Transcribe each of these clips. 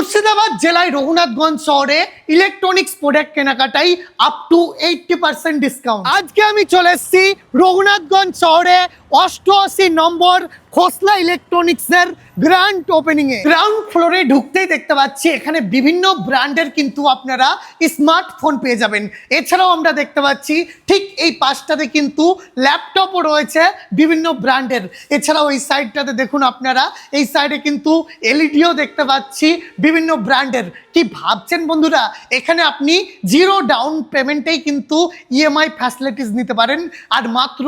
মুর্শিদাবাদ জেলায় রঘুনাথগঞ্জ শহরে electronics product কেনাকাটাই up to eighty percent discount আজকে আমি চলে এসেছি রঘুনাথগঞ্জ শহরে অষ্টআশি নম্বর খোসলা ইলেকট্রনিক্সের গ্র্যান্ড ওপেনিং এ। গ্রাউন্ড ফ্লোরে ঢুকতেই দেখতে পাচ্ছি এখানে বিভিন্ন ব্র্যান্ডের কিন্তু আপনারা স্মার্টফোন পেয়ে যাবেন। এছাড়াও আমরা দেখতে পাচ্ছি ঠিক এই পাশটাতে কিন্তু ল্যাপটপও রয়েছে বিভিন্ন ব্র্যান্ডের। এছাড়াও এই সাইডটাতে দেখুন আপনারা, এই সাইডে কিন্তু এলইডিও দেখতে পাচ্ছি বিভিন্ন ব্র্যান্ডের। কি ভাবছেন বন্ধুরা? এখানে আপনি জিরো ডাউন পেমেন্টেই কিন্তু ইএমআই ফ্যাসিলিটিস নিতে পারেন। আর মাত্র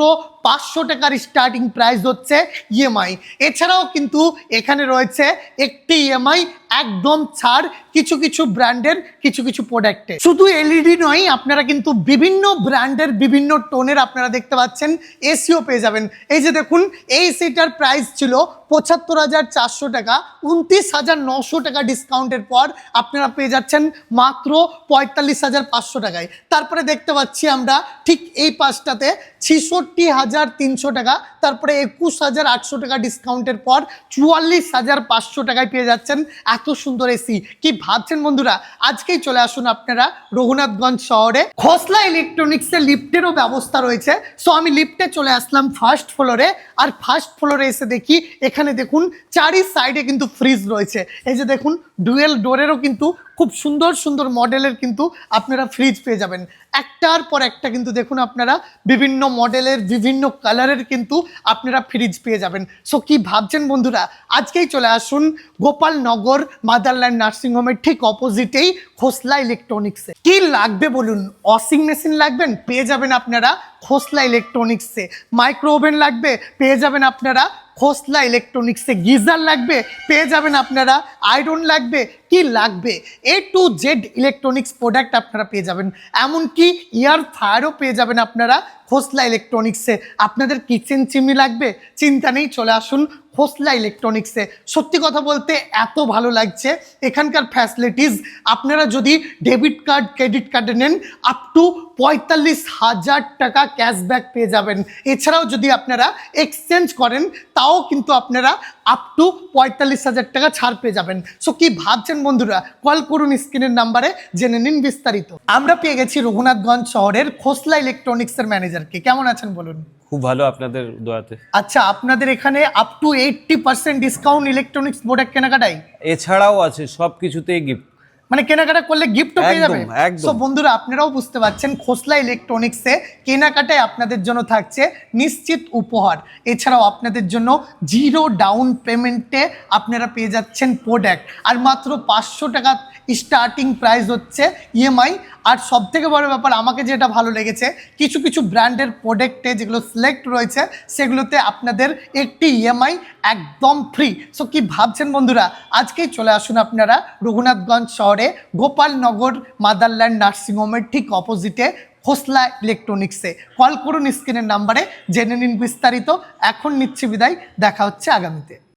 পাঁচশো টাকার স্টার্টিং প্রাইস হচ্ছে ইএমআই এছাড়াও কিন্তু এখানে রয়েছে একটি ইএমআই একদম ছাড় কিছু কিছু ব্র্যান্ডের, কিছু কিছু প্রোডাক্টে শুধু এলইডি নয়, আপনারা কিন্তু বিভিন্ন ব্র্যান্ডের বিভিন্ন টোনের আপনারা দেখতে পাচ্ছেন। এসিও পেয়ে যাবেন। এই যে দেখুন এই সিটার প্রাইস ছিল পঁচাত্তর হাজার চারশো টাকা, উনত্রিশ হাজার নশো টাকা ডিসকাউন্টের পর আপনারা পেয়ে যাচ্ছেন মাত্র পঁয়তাল্লিশ হাজার পাঁচশো টাকায়। তারপরে দেখতে পাচ্ছি আমরা ঠিক এই পাশটাতে ছিষট্টি হাজার তিনশো টাকা, তারপরে একুশ হাজার আটশো টাকা ডিসকাউন্টের পর চুয়াল্লিশ হাজার পাঁচশো টাকায় পেয়ে যাচ্ছেন এত সুন্দর এসি কি ভাবছেন বন্ধুরা? আজকেই চলে আসুন আপনারা রঘুনাথগঞ্জ শহরে। খসলা ইলেকট্রনিক্সের লিফটেরও ব্যবস্থা রয়েছে। সো আমি লিফটে চলে আসলাম ফার্স্ট ফ্লোরে আর ফার্স্ট ফ্লোরে এসে দেখি, এখানে দেখুন চারি সাইডে কিন্তু ফ্রিজ রয়েছে। এই যে দেখুন ডুয়েল ডোরেরও কিন্তু খুব সুন্দর সুন্দর মডেলের কিন্তু আপনারা ফ্রিজ পেয়ে যাবেন। একটার পর একটা কিন্তু দেখুন আপনারা বিভিন্ন মডেলের বিভিন্ন কালারের কিন্তু আপনারা ফ্রিজ পেয়ে যাবেন। সো কি ভাবছেন বন্ধুরা? আজকেই চলে আসুন গোপালনগর মাদারল্যান্ড নার্সিংহোমের ঠিক অপোজিটেই খোসলা ইলেকট্রনিক্সে কি লাগবে বলুন? ওয়াশিং মেশিন লাগবেন পেয়ে যাবেন আপনারা খোসলা ইলেকট্রনিক্সে মাইক্রো ওভেন লাগবে, পেয়ে যাবেন আপনারা খোসলা ইলেকট্রনিক্সে গিজার লাগবে, পেয়ে যাবেন আপনারা আয়রন লাগবে কি লাগবে? A to Z electronics product আপনারা পেয়ে যাবেন। এমনকি ইয়ার ফায়ারও পেয়ে যাবেন আপনারা খোসলা ইলেকট্রনিক্সে আপনাদের কিচেন চিমনি লাগবে, চিন্তা নেই, চলে আসুন খোসলা ইলেকট্রনিক্সে সত্যি কথা বলতে এত ভালো লাগছে। এখানকার ফ্যাসিলিটিস আপনারা যদি ডেবিট কার্ড ক্রেডিট কার্ডে নেন আপ টু পঁয়তাল্লিশ হাজার টাকা ক্যাশব্যাক পেয়ে যাবেন। এছাড়াও যদি আপনারা এক্সচেঞ্জ করেন, তাও কিন্তু আপনারা আপ টু পঁয়তাল্লিশ হাজার টাকা ছাড় পেয়ে যাবেন। সো কি ভাবছেন বন্ধুরা কল করুন স্ক্রিনের নাম্বারে জেনে নিন বিস্তারিত। আমরা পেয়ে গেছি রঘুনাথগঞ্জ শহরের খোসলা ইলেকট্রনিক্স ইলেকট্রনিক্সের ম্যানেজারকে। কেমন আছেন বলুন? খুব ভালো আপনাদের দোয়াতে। আচ্ছা আপনাদের এখানে up to eighty percent discount electronics product কেনাকাটাই? এছাড়াও আছে সব কিছুতেই গিফট মানে কেনাকাটা করলে গিফটও পেয়ে যাবে। একদম। বন্ধুরা আপনারাও বুঝতে পারছেন খোসলা ইলেকট্রনিক্সে কেনাকাটায় আপনাদের জন্য থাকছে নিশ্চিত উপহার। এছাড়াও আপনাদের জন্য জিরো ডাউন পেমেন্টে আপনারা পেয়ে যাচ্ছেন প্রোডাক্ট আর মাত্র পাঁচশো টাকা স্টার্টিং প্রাইস হচ্ছে ইএমআই আর সব থেকে বড় ব্যাপার, আমাকে যেটা ভালো লেগেছে, কিছু কিছু ব্র্যান্ডের প্রোডাক্টে যেগুলো সিলেক্ট রয়েছে, সেগুলোতে আপনাদের একটি ইএমআই একদম ফ্রি সো কি ভাবছেন বন্ধুরা? আজকেই চলে আসুন আপনারা রঘুনাথগঞ্জ শহরে গোপালনগর মাদারল্যান্ড নার্সিংহোমের ঠিক অপোজিটে খোসলা ইলেকট্রনিক্সে কল করুন স্ক্রিনের নাম্বারে জেনে নিন বিস্তারিত। এখন নিচ্ছি বিদায়, দেখা হচ্ছে আগামীতে।